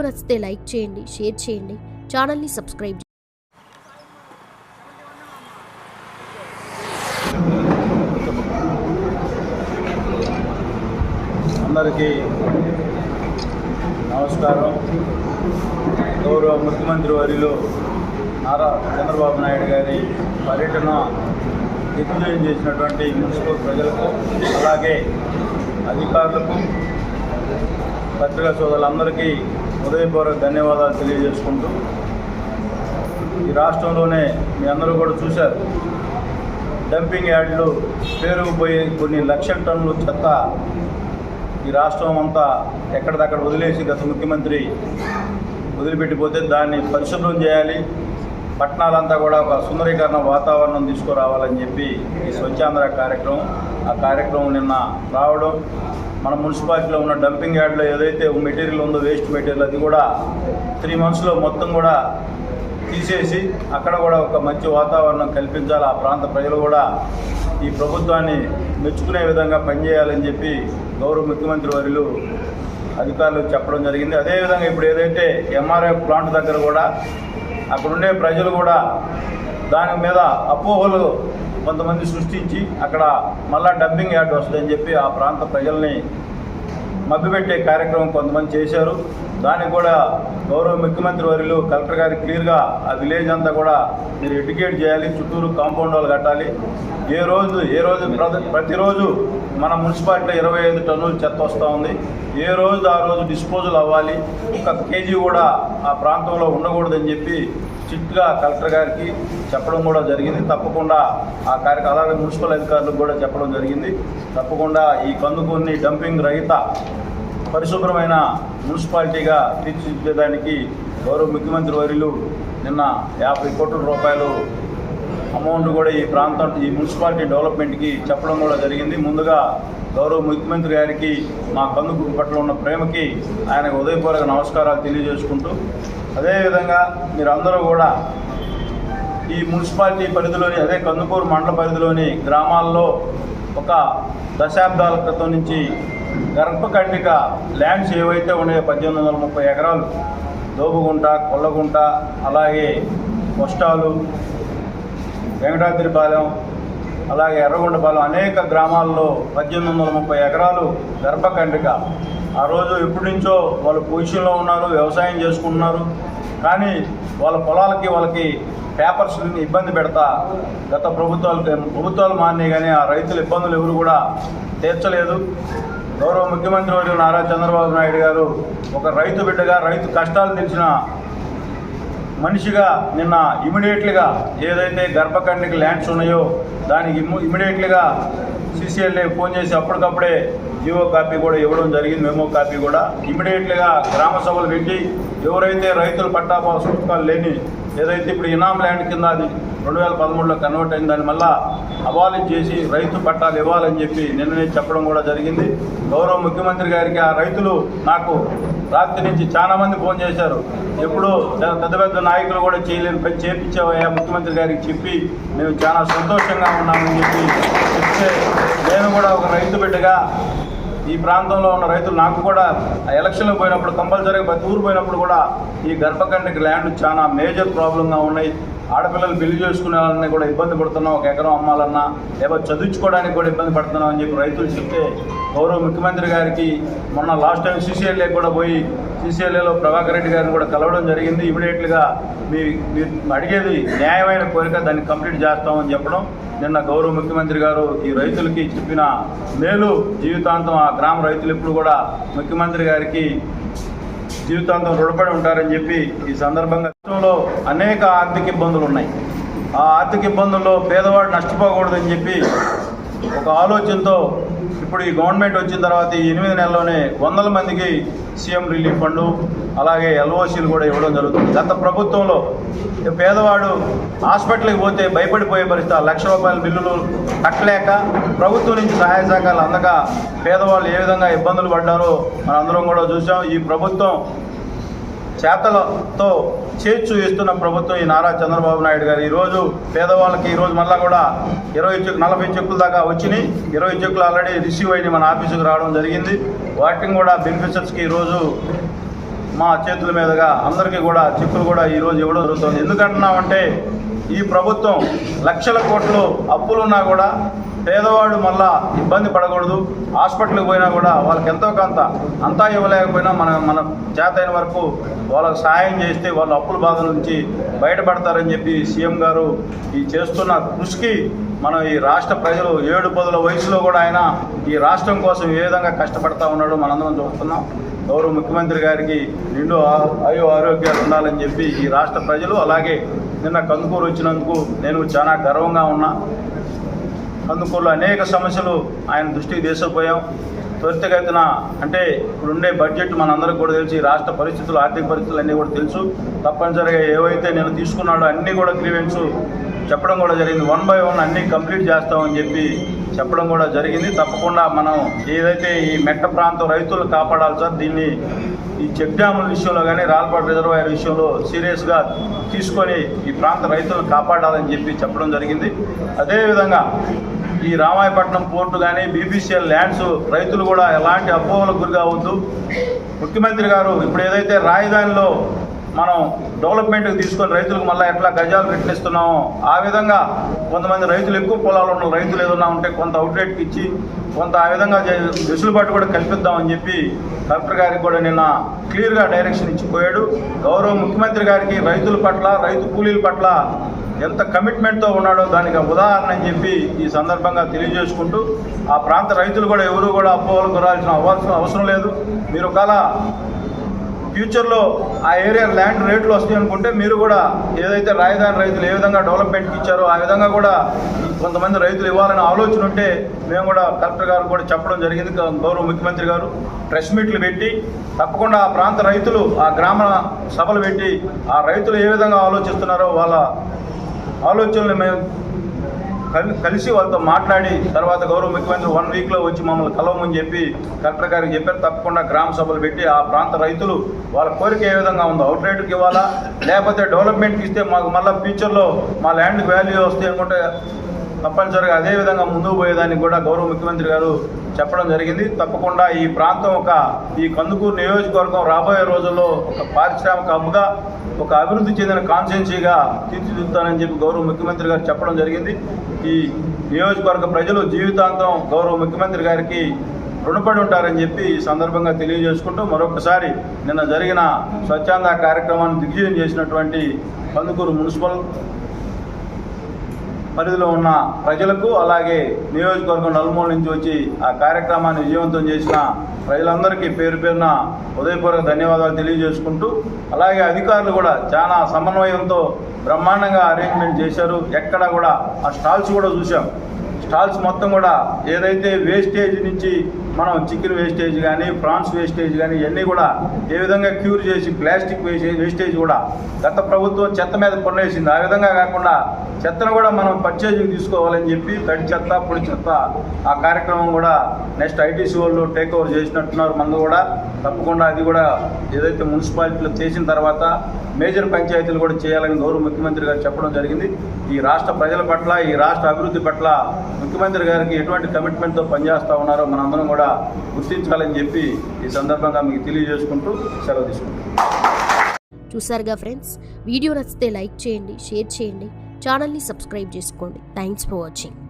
Video నచ్చితే like చేయండి share చేయండి ఛానల్ని సబ్స్క్రైబ్ చేయండి. అందరికీ నమస్కారం గౌరవ ముఖ్యమంత్రి వారిలో నారా చంద్రబాబు నాయుడు గారి పర్యటన దిగ్విజయం చేసినటువంటి మున్సిపల్ ప్రజలకు అలాగే అధికారులకు పత్రికా సోదరులందరికీ హృదయపూర్వక ధన్యవాదాలు తెలియజేసుకుంటూ ఈ రాష్ట్రంలోనే మీ అందరూ కూడా చూశారు. డంపింగ్ యార్డులు పేరుకుపోయి కొన్ని లక్షల టన్నులు చెత్త ఈ రాష్ట్రం అంతా ఎక్కడిదక్కడ వదిలేసి గత ముఖ్యమంత్రి వదిలిపెట్టిపోతే దాన్ని పరిశుభ్రం చేయాలి. పట్టణాలంతా కూడా ఒక సుందరీకరణ వాతావరణం తీసుకురావాలని చెప్పి ఈ స్వచ్ఛాంధ్ర కార్యక్రమం ఆ కార్యక్రమం నిన్న రావడం మన మున్సిపాలిటీలో ఉన్న డంపింగ్ యార్డ్లో ఏదైతే మెటీరియల్ ఉందో వేస్ట్ మెటీరియల్ అది కూడా త్రీ మంత్స్లో మొత్తం కూడా తీసేసి అక్కడ కూడా ఒక మంచి వాతావరణం కల్పించాలి. ఆ ప్రాంత ప్రజలు కూడా ఈ ప్రభుత్వాన్ని మెచ్చుకునే విధంగా పనిచేయాలని చెప్పి గౌరవ ముఖ్యమంత్రి వారిలు అధికారులు చెప్పడం జరిగింది. అదేవిధంగా ఇప్పుడు ఏదైతే ఎంఆర్ఐ ప్లాంట్ దగ్గర కూడా అక్కడ ఉండే ప్రజలు కూడా దాని మీద అపోహలు కొంతమంది సృష్టించి అక్కడ మళ్ళా డంపింగ్ యార్డ్ వస్తుందని చెప్పి ఆ ప్రాంత ప్రజల్ని మభ్యపెట్టే కార్యక్రమం కొంతమంది చేశారు. దానికి కూడా గౌరవ ముఖ్యమంత్రి వర్యులు కలెక్టర్ గారికి క్లియర్గా ఆ విలేజ్ అంతా కూడా మీరు ఎడ్యుకేట్ చేయాలి చుట్టూరు కాంపౌండ్ వాళ్ళు కట్టాలి. ఏ రోజు ఏ రోజు ప్రతి- ప్రతిరోజు మన మున్సిపాలిటీలో ఇరవై ఐదు టన్నులు చెత్త వస్తూ ఉంది. ఏ రోజు ఆ రోజు డిస్పోజల్ అవ్వాలి. ఒక కేజీ కూడా ఆ ప్రాంతంలో ఉండకూడదని చెప్పి స్ట్రిక్ట్గా కలెక్టర్ గారికి చెప్పడం కూడా జరిగింది. తప్పకుండా ఆ కార్యక్రమం అలాగే మున్సిపల్ అధికారులకు కూడా చెప్పడం జరిగింది. తప్పకుండా ఈ కందుకూరిని డంపింగ్ రహిత పరిశుభ్రమైన మున్సిపాలిటీగా తీర్చిదిద్దేదానికి గౌరవ ముఖ్యమంత్రి వర్యులు నిన్న యాభై కోట్ల రూపాయలు అమౌంట్ కూడా ఈ ప్రాంతం ఈ మున్సిపాలిటీ డెవలప్మెంట్కి చెప్పడం కూడా జరిగింది. ముందుగా గౌరవ ముఖ్యమంత్రి గారికి మా కందుకు పట్ల ఉన్న ప్రేమకి ఆయనకు ఉదయపూర్వక నమస్కారాలు తెలియజేసుకుంటూ అదేవిధంగా మీరందరూ కూడా ఈ మున్సిపాలిటీ పరిధిలోని అదే కందుకూరు మండల పరిధిలోని గ్రామాల్లో ఒక దశాబ్దాల క్రితం నుంచి గర్భకండిక ల్యాండ్స్ ఏవైతే ఉన్నాయో పద్దెనిమిది వందల ముప్పై ఎకరాలు దోబుగుంట కొల్లగుంట అలాగే కొష్టాలు వెంకటాద్రిపాలెం అలాగే ఎర్రగొండపాలెం అనేక గ్రామాల్లో పద్దెనిమిది వందల ముప్పై ఎకరాలు గర్భకండిక ఆ రోజు ఎప్పటి నుంచో వాళ్ళు పొజిషన్లో ఉన్నారు వ్యవసాయం చేసుకుంటున్నారు. కానీ వాళ్ళ పొలాలకి వాళ్ళకి పేపర్స్ ఇబ్బంది పెడతా గత ప్రభుత్వాలు ప్రభుత్వాలు మానే కానీ ఆ రైతుల ఇబ్బందులు ఎవరు కూడా తీర్చలేదు. గౌరవ ముఖ్యమంత్రి వర్యులు నారా చంద్రబాబు నాయుడు గారు ఒక రైతు బిడ్డగా రైతు కష్టాలు తెలిసిన మనిషిగా నిన్న ఇమీడియట్లీగా ఏదైతే గర్భకండికి ల్యాండ్స్ ఉన్నాయో దానికి ఇమీడియట్లీగా సిసిఎల్ఏ ఫోన్ చేసి అప్పటికప్పుడే జీవో కాపీ కూడా ఇవ్వడం జరిగింది మెమో కాపీ కూడా. ఇమీడియట్లీగా గ్రామ సభలు పెట్టి ఎవరైతే రైతులు పట్టా సూచకాలు లేని ఏదైతే ఇప్పుడు ఇనాం ల్యాండ్ కింద అది రెండు వేల పదమూడులో కన్వర్ట్ అయింది దాని మళ్ళా అబాలిష్ చేసి రైతు పట్టాలు ఇవ్వాలని చెప్పి నిన్ననే చెప్పడం కూడా జరిగింది. గౌరవ ముఖ్యమంత్రి గారికి ఆ రైతులు నాకు రాత్రి నుంచి చాలామంది ఫోన్ చేశారు. ఎప్పుడు చాలా పెద్ద పెద్ద నాయకులు కూడా చేయలేని పని చేపించావయ్యా ముఖ్యమంత్రి గారికి చెప్పి మేము చాలా సంతోషంగా ఉన్నామని చెప్పి చెప్తే నేను కూడా ఒక రైతు బిడ్డగా ఈ ప్రాంతంలో ఉన్న రైతులు నాకు కూడా ఎలక్షన్లకు ఎలక్షన్లో పోయినప్పుడు కంపల్సరీగా ప్రతి ఊరు పోయినప్పుడు కూడా ఈ గర్భకండికి ల్యాండ్ చాలా మేజర్ ప్రాబ్లంగా ఉన్నాయి. ఆడపిల్లలు పెళ్ళి చేసుకునేవాళ్ళని కూడా ఇబ్బంది పడుతున్నాం. ఒక ఎకరం అమ్మాలన్నా లేకపోతే చదువుకోవడానికి కూడా ఇబ్బంది పడుతున్నాం అని చెప్పి రైతులు చెప్తే గౌరవ ముఖ్యమంత్రి గారికి మొన్న లాస్ట్ టైం సీసీఎల్ఏ కూడా పోయి సీసీఎల్ఏలో ప్రభాకర్ రెడ్డి గారిని కూడా కలవడం జరిగింది. ఇమీడియట్గా మీ మీరు అడిగేది న్యాయమైన కోరిక దాన్ని కంప్లీట్ చేస్తామని చెప్పడం. నిన్న గౌరవ ముఖ్యమంత్రి గారు ఈ రైతులకి చెప్పిన మేలు జీవితాంతం ఆ గ్రామ రైతులు ఎప్పుడు కూడా ముఖ్యమంత్రి గారికి జీవితాంతం రుణపడి ఉంటారని చెప్పి ఈ సందర్భంగా రాష్ట్రంలో అనేక ఆర్థిక ఇబ్బందులు ఉన్నాయి. ఆ ఆర్థిక ఇబ్బందుల్లో పేదవాడు నష్టపోకూడదని చెప్పి ఒక ఆలోచనతో ఇప్పుడు ఈ గవర్నమెంట్ వచ్చిన తర్వాత ఈ ఎనిమిది నెలల్లోనే వందల మందికి సీఎం రిలీఫ్ ఫండ్ అలాగే ఎల్ఓసీలు కూడా ఇవ్వడం జరుగుతుంది. గత ప్రభుత్వంలో పేదవాడు హాస్పిటల్కి పోతే భయపడిపోయే పరిస్థితి ఆ లక్ష రూపాయల బిల్లులు కట్టలేక ప్రభుత్వం నుంచి సహాయ సహకారాలు అందక పేదవాళ్ళు ఏ విధంగా ఇబ్బందులు పడ్డారో మనందరం కూడా చూసాం. ఈ ప్రభుత్వం చేతలతో చేర్చు ఇస్తున్న ప్రభుత్వం ఈ నారా చంద్రబాబు నాయుడు గారు. ఈరోజు పేదవాళ్ళకి ఈరోజు మళ్ళీ కూడా ఇరవై చెక్కు నలభై చెక్కుల దాకా వచ్చినాయి. ఇరవై చెక్కులు ఆల్రెడీ రిసీవ్ అయినాయి మన ఆఫీసుకు రావడం జరిగింది. వాటిని కూడా బెనిఫిషర్స్కి ఈరోజు మా చేతుల మీదుగా అందరికీ కూడా చెక్కులు కూడా ఈరోజు ఇవ్వడం జరుగుతుంది. ఎందుకంటున్నామంటే ఈ ప్రభుత్వం లక్షల కోట్లు అప్పులున్నా కూడా పేదవాడు మళ్ళా ఇబ్బంది పడకూడదు. హాస్పిటల్కి పోయినా కూడా వాళ్ళకి ఎంతో కొంత అంతా ఇవ్వలేకపోయినా మన మన చేతైన వరకు వాళ్ళకు సహాయం చేస్తే వాళ్ళు అప్పుల బాధ నుంచి బయటపడతారని చెప్పి సీఎం గారు ఈ చేస్తున్న కృషికి మనం ఈ రాష్ట్ర ప్రజలు ఏడు పదుల వయసులో కూడా ఆయన ఈ రాష్ట్రం కోసం ఏ విధంగా కష్టపడతా ఉన్నాడో మనందరం చూస్తున్నాం. గౌరవ ముఖ్యమంత్రి గారికి నిండు ఆ- ఆయు ఆరోగ్యాలు ఉండాలని చెప్పి ఈ రాష్ట్ర ప్రజలు అలాగే నిన్న కందుకూరు వచ్చినందుకు నేను చాలా గర్వంగా ఉన్నా. కందుకూరులో అనేక సమస్యలు ఆయన దృష్టికి తీసుకుపోయాం. త్వరితగతిన అంటే ఇప్పుడుండే బడ్జెట్ మనందరికీ కూడా తెలుసు ఈ రాష్ట్ర పరిస్థితులు ఆర్థిక పరిస్థితులు అన్నీ కూడా తెలుసు. తప్పనిసరిగా ఏవైతే నేను తీసుకున్నాడో అన్నీ కూడా గ్రీవెన్స్ చెప్పడం కూడా జరిగింది. వన్ బై వన్ అన్నీ కంప్లీట్ చేస్తామని చెప్పి చెప్పడం కూడా జరిగింది. తప్పకుండా మనం ఏదైతే ఈ మెట్ట ప్రాంతం రైతులు కాపాడాలి సార్ దీన్ని ఈ చెక్ డ్యాముల విషయంలో కానీ రాల్పాడు రిజర్వాయర్ విషయంలో సీరియస్గా తీసుకొని ఈ ప్రాంత రైతులను కాపాడాలని చెప్పి చెప్పడం జరిగింది. అదేవిధంగా ఈ రామాయపట్నం పోర్టు కానీ బీబీసీఎల్ ల్యాండ్స్ రైతులు కూడా ఎలాంటి అపోహలకు గురి కావద్దు. ముఖ్యమంత్రి గారు ఇప్పుడు ఏదైతే రాజధానిలో మనం డెవలప్మెంట్కి తీసుకొని రైతులకు మళ్ళీ ఎట్లా గజాలు రెట్టిస్తున్నామో ఆ విధంగా కొంతమంది రైతులు ఎక్కువ పొలాలు ఉన్న రైతులు ఏదైనా ఉంటే కొంత అవుట్లెట్కి ఇచ్చి కొంత ఆ విధంగా వెసులుబాటు కూడా కల్పిద్దామని చెప్పి కలెక్టర్ గారికి కూడా నిన్న క్లియర్గా డైరెక్షన్ ఇచ్చిపోయాడు గౌరవ ముఖ్యమంత్రి గారికి రైతుల పట్ల రైతు కూలీల పట్ల ఎంత కమిట్మెంట్తో ఉన్నాడో దానికి ఉదాహరణ అని చెప్పి ఈ సందర్భంగా తెలియజేసుకుంటూ ఆ ప్రాంత రైతులు కూడా ఎవరు కూడా అపోహలు గురాల్సిన అవ్వాల్సిన అవసరం లేదు. మీరు ఒకవేళ ఫ్యూచర్లో ఆ ఏరియా ల్యాండ్ రేట్లు వస్తాయి అనుకుంటే మీరు కూడా ఏదైతే రాజధాని రైతులు ఏ విధంగా డెవలప్మెంట్కి ఇచ్చారో ఆ విధంగా కూడా కొంతమంది రైతులు ఇవ్వాలనే ఆలోచన ఉంటే మేము కూడా కలెక్టర్ గారు కూడా చెప్పడం జరిగింది. గౌరవ ముఖ్యమంత్రి గారు ప్రెస్ మీట్లు పెట్టి తప్పకుండా ఆ ప్రాంత రైతులు ఆ గ్రామ సభలు పెట్టి ఆ రైతులు ఏ విధంగా ఆలోచిస్తున్నారో వాళ్ళ ఆలోచనలు మేము కలిసి వాళ్ళతో మాట్లాడి తర్వాత గౌరవ ముఖ్యమంత్రి వన్ వీక్లో వచ్చి మమ్మల్ని కలవమని చెప్పి కలెక్టర్ గారికి చెప్పారు. తప్పకుండా గ్రామ సభలు పెట్టి ఆ ప్రాంత రైతులు వాళ్ళ కోరిక ఏ విధంగా ఉందో అవుట్ రేట్కి ఇవ్వాలా? లేకపోతే డెవలప్మెంట్కి ఇస్తే మాకు మళ్ళీ ఫ్యూచర్లో మా ల్యాండ్కి వాల్యూ వస్తే అనుకుంటే తప్పనిసరిగా అదే విధంగా ముందుకు పోయేదానికి కూడా గౌరవ ముఖ్యమంత్రి గారు చెప్పడం జరిగింది. తప్పకుండా ఈ ప్రాంతం ఒక ఈ కందుకూరు నియోజకవర్గం రాబోయే రోజుల్లో ఒక పారిశ్రామిక హబ్గా ఒక అభివృద్ధి చెందిన కాన్స్టిట్యున్సీగా తీర్చిదిద్దుతానని చెప్పి గౌరవ ముఖ్యమంత్రి గారు చెప్పడం జరిగింది. ఈ నియోజకవర్గ ప్రజలు జీవితాంతం గౌరవ ముఖ్యమంత్రి గారికి రుణపడి ఉంటారని చెప్పి ఈ సందర్భంగా తెలియజేసుకుంటూ మరొకసారి నిన్న జరిగిన స్వచ్ఛంద కార్యక్రమాన్ని దిగ్విజయం చేసినటువంటి కందుకూరు మున్సిపల్ పరిధిలో ఉన్న ప్రజలకు అలాగే నియోజకవర్గం నలుమూల నుంచి వచ్చి ఆ కార్యక్రమాన్ని విజయవంతం చేసిన ప్రజలందరికీ పేరు పేరున ఉదయపూర్వక ధన్యవాదాలు తెలియజేసుకుంటూ అలాగే అధికారులు కూడా చాలా సమన్వయంతో బ్రహ్మాండంగా అరేంజ్మెంట్ చేశారు. ఎక్కడ కూడా ఆ స్టాల్స్ కూడా చూసాం స్టాల్స్ మొత్తం కూడా ఏదైతే వేస్టేజ్ నుంచి మనం చికెన్ వేస్టేజ్ కానీ ప్రాన్స్ వేస్టేజ్ కానీ ఇవన్నీ కూడా ఏ విధంగా క్యూర్ చేసి ప్లాస్టిక్ వేస్టేజ్ వేస్టేజ్ కూడా గత ప్రభుత్వం చెత్త మీద కొనేసింది ఆ విధంగా కాకుండా చెత్తను కూడా మనం పర్చేజ్కి తీసుకోవాలని చెప్పి తడి చెత్త పొడి చెత్త ఆ కార్యక్రమం కూడా నెక్స్ట్ ఐటీసీ వాళ్ళు టేక్ ఓవర్ చేసినట్టున్నారు మందు కూడా. తప్పకుండా అది కూడా ఏదైతే మున్సిపాలిటీలో చేసిన తర్వాత మేజర్ పంచాయతీలు కూడా చేయాలని గౌరవ ముఖ్యమంత్రి గారు చెప్పడం జరిగింది. ఈ రాష్ట్ర ప్రజల పట్ల ఈ రాష్ట్ర అభివృద్ధి పట్ల ముఖ్యమంత్రి గారికి ఎటువంటి కమిట్మెంట్తో పనిచేస్తూ ఉన్నారో మనందరం కూడా గుర్తించాలని చెప్పి ఈ సందర్భంగా మీకు తెలియజేసుకుంటూ సెలవు తీసుకుంటాం చూసారుగా ఫ్రెండ్స్ వీడియో నచ్చితే లైక్ చేయండి షేర్ చేయండి ఛానల్ని సబ్స్క్రైబ్ చేసుకోండి. Thanks for watching